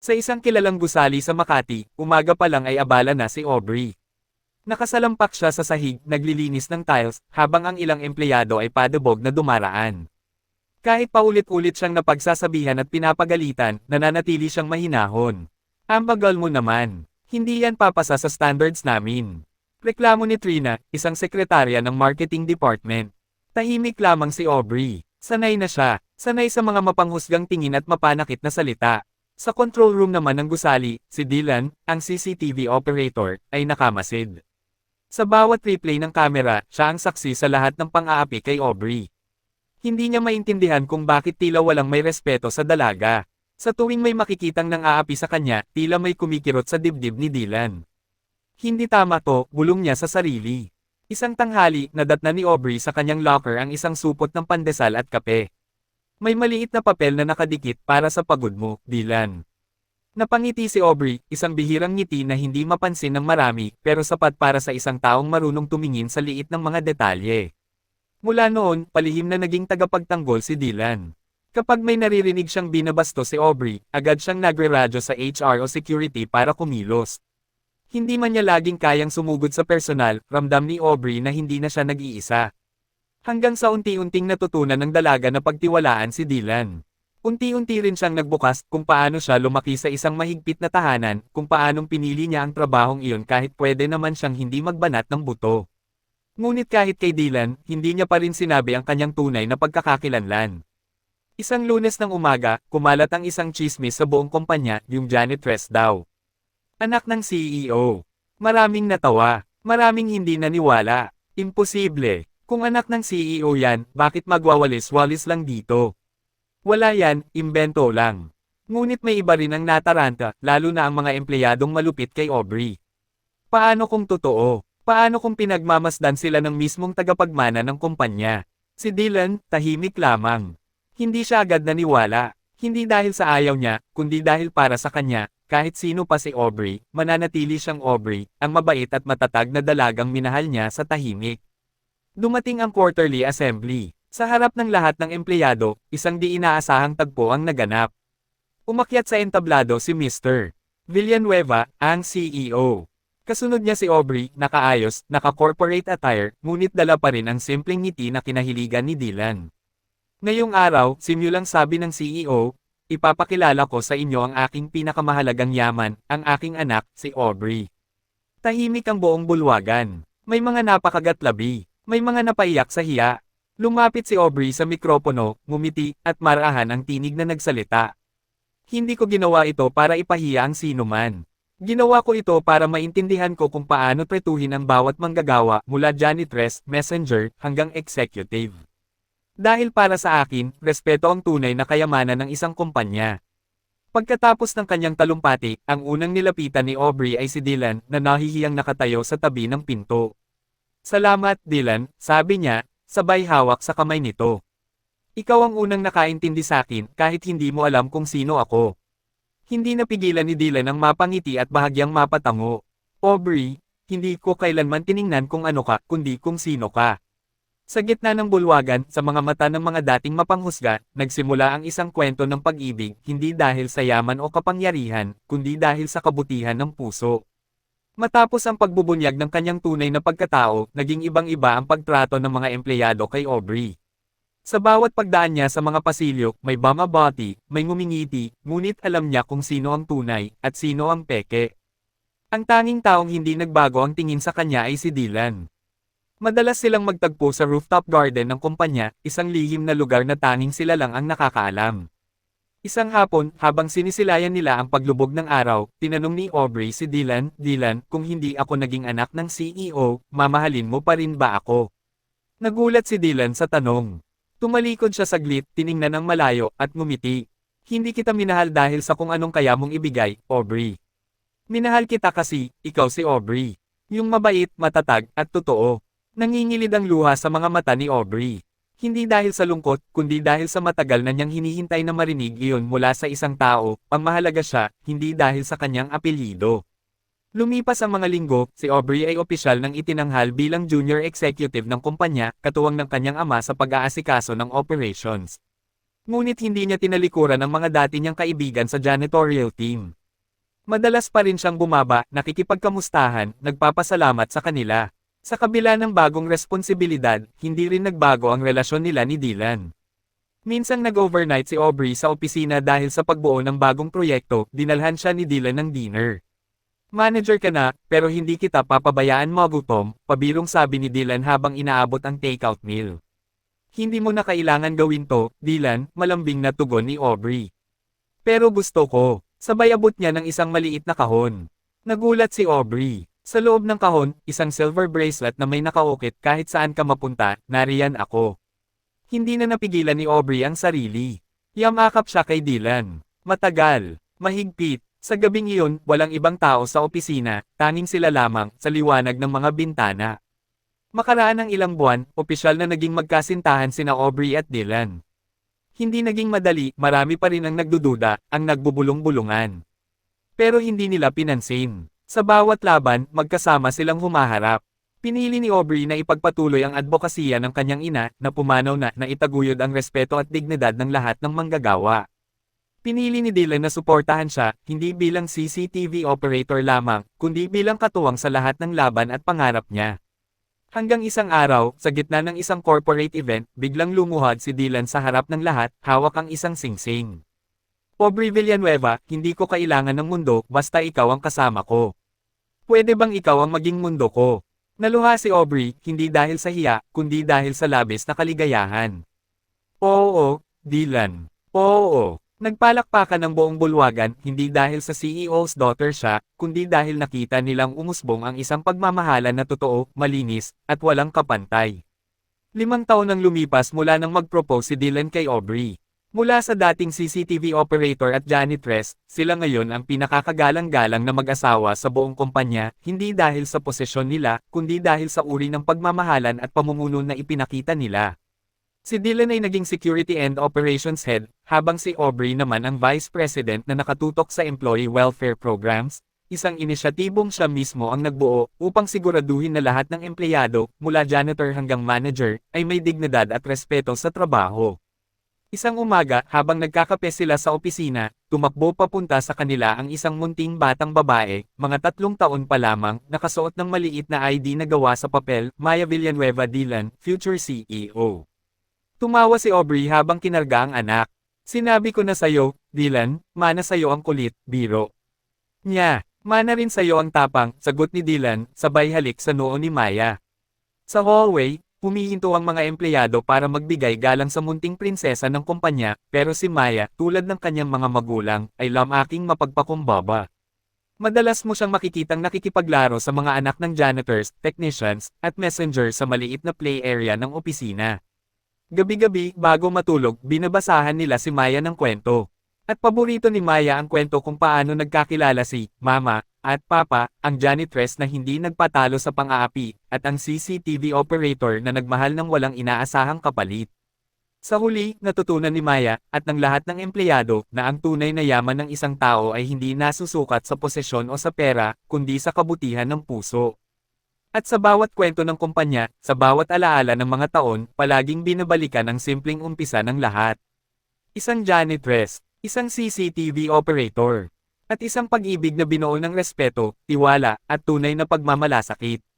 Sa isang kilalang gusali sa Makati, umaga pa lang ay abala na si Aubrey. Nakasalampak siya sa sahig, naglilinis ng tiles, habang ang ilang empleyado ay padabog na dumaraan. Kahit paulit-ulit siyang napagsasabihan at pinapagalitan, nananatili siyang mahinahon. Ang bagal mo naman. Hindi yan papasa sa standards namin. Reklamo ni Trina, isang sekretarya ng marketing department. Tahimik lamang si Aubrey. Sanay na siya, sanay sa mga mapanghusgang tingin at mapanakit na salita. Sa control room naman ng gusali, si Dylan, ang CCTV operator, ay nakamasid. Sa bawat replay ng kamera, siya ang saksi sa lahat ng pang-aapi kay Aubrey. Hindi niya maintindihan kung bakit tila walang may respeto sa dalaga. Sa tuwing may makikitang nang aapi sa kanya, tila may kumikirot sa dibdib ni Dylan. Hindi tama to, bulong niya sa sarili. Isang tanghali, nadatna ni Aubrey sa kanyang locker ang isang supot ng pandesal at kape. May maliit na papel na nakadikit para sa pagod mo, Dylan. Napangiti si Aubrey, isang bihirang ngiti na hindi mapansin ng marami, pero sapat para sa isang taong marunong tumingin sa liit ng mga detalye. Mula noon, palihim na naging tagapagtanggol si Dylan. Kapag may naririnig siyang binabasto si Aubrey, agad siyang nagre-radyo sa HR o security para kumilos. Hindi man niya laging kayang sumugod sa personal, ramdam ni Aubrey na hindi na siya nag-iisa. Hanggang sa unti-unting natutunan ng dalaga na pagtiwalaan si Dylan. Unti-unti rin siyang nagbukas kung paano siya lumaki sa isang mahigpit na tahanan, kung paanong pinili niya ang trabahong iyon kahit pwede naman siyang hindi magbanat ng buto. Ngunit kahit kay Dylan, hindi niya pa rin sinabi ang kanyang tunay na pagkakakilanlan. Isang lunes ng umaga, kumalat ang isang chismis sa buong kumpanya, yung Janet Rest daw. Anak ng CEO. Maraming natawa. Maraming hindi naniwala. Imposible. Kung anak ng CEO yan, bakit magwawalis-walis lang dito? Wala yan, imbento lang. Ngunit may iba rin ang nataranta, lalo na ang mga empleyadong malupit kay Aubrey. Paano kung totoo? Paano kung pinagmamasdan sila ng mismong tagapagmana ng kumpanya? Si Dylan, tahimik lamang. Hindi siya agad naniwala. Hindi dahil sa ayaw niya, kundi dahil para sa kanya, kahit sino pa si Aubrey, mananatili siyang Aubrey, ang mabait at matatag na dalagang minahal niya sa tahimik. Dumating ang quarterly assembly. Sa harap ng lahat ng empleyado, isang di inaasahang tagpo ang naganap. Umakyat sa entablado si Mr. Villanueva, ang CEO. Kasunod niya si Aubrey, nakaayos, naka-corporate attire, ngunit dala pa rin ang simpleng ngiti na kinahiligan ni Dylan. Ngayong araw, simulang sabi ng CEO, ipapakilala ko sa inyo ang aking pinakamahalagang yaman, ang aking anak, si Aubrey. Tahimik ang buong bulwagan. May mga napakagatlabi. May mga napaiyak sa hiya. Lumapit si Aubrey sa mikropono, ngumiti, at marahan ang tinig na nagsalita. Hindi ko ginawa ito para ipahiya ang sino man. Ginawa ko ito para maintindihan ko kung paano pretuhin ang bawat manggagawa mula janitress, messenger, hanggang executive. Dahil para sa akin, respeto ang tunay na kayamanan ng isang kumpanya. Pagkatapos ng kanyang talumpati, ang unang nilapitan ni Aubrey ay si Dylan na nahihiyang nakatayo sa tabi ng pinto. Salamat, Dylan, sabi niya, sabay hawak sa kamay nito. Ikaw ang unang nakaintindi sa akin kahit hindi mo alam kung sino ako. Hindi napigilan ni Dylan ang mapangiti at bahagyang mapatango. Aubrey, hindi ko kailanman tiningnan kung ano ka, kundi kung sino ka. Sa gitna ng bulwagan, sa mga mata ng mga dating mapanghusga, nagsimula ang isang kwento ng pag-ibig, hindi dahil sa yaman o kapangyarihan, kundi dahil sa kabutihan ng puso. Matapos ang pagbubunyag ng kanyang tunay na pagkatao, naging ibang-iba ang pagtrato ng mga empleyado kay Aubrey. Sa bawat pagdaan niya sa mga pasilyo, may bumabati, may ngumingiti, ngunit alam niya kung sino ang tunay, at sino ang peke. Ang tanging taong hindi nagbago ang tingin sa kanya ay si Dylan. Madalas silang magtagpo sa rooftop garden ng kumpanya, isang lihim na lugar na tanging sila lang ang nakakaalam. Isang hapon, habang sinisilayan nila ang paglubog ng araw, tinanong ni Aubrey si Dylan, Dylan, kung hindi ako naging anak ng CEO, mamahalin mo pa rin ba ako? Nagulat si Dylan sa tanong. Tumalikod siya saglit, tiningnan ng malayo, at ngumiti. Hindi kita minahal dahil sa kung anong kaya mong ibigay, Aubrey. Minahal kita kasi, ikaw si Aubrey. Yung mabait, matatag, at totoo. Nangingilid ang luha sa mga mata ni Aubrey. Hindi dahil sa lungkot, kundi dahil sa matagal na niyang hinihintay na marinig iyon mula sa isang tao, ang mahalaga siya, hindi dahil sa kanyang apelyido. Lumipas ang mga linggo, si Aubrey ay opisyal ng itinanghal bilang junior executive ng kumpanya, katuwang ng kanyang ama sa pag-aasikaso ng operations. Ngunit hindi niya tinalikuran ang mga dati niyang kaibigan sa janitorial team. Madalas pa rin siyang bumaba, nakikipagkamustahan, nagpapasalamat sa kanila. Sa kabila ng bagong responsibilidad, hindi rin nagbago ang relasyon nila ni Dylan. Minsang nag-overnight si Aubrey sa opisina dahil sa pagbuo ng bagong proyekto, dinalhan siya ni Dylan ng dinner. Manager ka na, pero hindi kita papabayaan magutom, pabirong sabi ni Dylan habang inaabot ang takeout meal. Hindi mo na kailangan gawin to, Dylan, malambing na tugon ni Aubrey. Pero gusto ko, sabay abot niya ng isang maliit na kahon. Nagulat si Aubrey. Sa loob ng kahon, isang silver bracelet na may nakaukit kahit saan ka mapunta, nariyan ako. Hindi na napigilan ni Aubrey ang sarili. Yamakap siya kay Dylan. Matagal, mahigpit, sa gabing iyon, walang ibang tao sa opisina, tanging sila lamang, sa liwanag ng mga bintana. Makaraan ng ilang buwan, opisyal na naging magkasintahan sina Aubrey at Dylan. Hindi naging madali, marami pa rin ang nagdududa, ang nagbubulong-bulungan. Pero hindi nila pinansin. Sa bawat laban, magkasama silang humaharap. Pinili ni Aubrey na ipagpatuloy ang advokasya ng kanyang ina, na pumanaw na na itaguyod ang respeto at dignidad ng lahat ng manggagawa. Pinili ni Dylan na suportahan siya, hindi bilang CCTV operator lamang, kundi bilang katuwang sa lahat ng laban at pangarap niya. Hanggang isang araw, sa gitna ng isang corporate event, biglang lumuhad si Dylan sa harap ng lahat, hawak ang isang singsing. Aubrey Villanueva, hindi ko kailangan ng mundo, basta ikaw ang kasama ko. Pwede bang ikaw ang maging mundo ko? Naluha si Aubrey, hindi dahil sa hiya, kundi dahil sa labis na kaligayahan. Oo, Dylan. Oo. Nagpalakpakan ng buong bulwagan, hindi dahil sa CEO's daughter siya, kundi dahil nakita nilang umusbong ang isang pagmamahalan na totoo, malinis, at walang kapantay. Limang taon nang lumipas mula nang mag-propose si Dylan kay Aubrey. Mula sa dating CCTV operator at janitress, sila ngayon ang pinakakagalang-galang na mag-asawa sa buong kumpanya, hindi dahil sa posisyon nila, kundi dahil sa uri ng pagmamahalan at pamumuno na ipinakita nila. Si Dylan ay naging Security and Operations Head, habang si Aubrey naman ang Vice President na nakatutok sa Employee Welfare Programs, isang inisyatibong siya mismo ang nagbuo upang siguraduhin na lahat ng empleyado, mula janitor hanggang manager, ay may dignidad at respeto sa trabaho. Isang umaga, habang nagkakape sila sa opisina, tumakbo papunta sa kanila ang isang munting batang babae, mga tatlong taon pa lamang, nakasuot ng maliit na ID na gawa sa papel, Maya Villanueva Dylan, future CEO. Tumawa si Aubrey habang kinarga ang anak. Sinabi ko na sayo, Dylan, mana sayo ang kulit, biro. Nya, mana rin sayo ang tapang, sagot ni Dylan, sabay halik sa noo ni Maya. Sa hallway, Humihinto ang mga empleyado para magbigay galang sa munting prinsesa ng kumpanya, pero si Maya, tulad ng kanyang mga magulang, ay lamaking mapagpakumbaba. Madalas mo siyang makikitang nakikipaglaro sa mga anak ng janitors, technicians, at messenger sa maliit na play area ng opisina. Gabi-gabi, bago matulog, binabasahan nila si Maya ng kwento. At paborito ni Maya ang kwento kung paano nagkakilala si Mama at Papa, ang janitress na hindi nagpatalo sa pang-aapi, at ang CCTV operator na nagmahal ng walang inaasahang kapalit. Sa huli, natutunan ni Maya, at ng lahat ng empleyado, na ang tunay na yaman ng isang tao ay hindi nasusukat sa posesyon o sa pera, kundi sa kabutihan ng puso. At sa bawat kwento ng kumpanya, sa bawat alaala ng mga taon, palaging binabalikan ang simpleng umpisa ng lahat. Isang janitress, isang CCTV operator, at isang pag-ibig na binuo ng respeto, tiwala, at tunay na pagmamalasakit.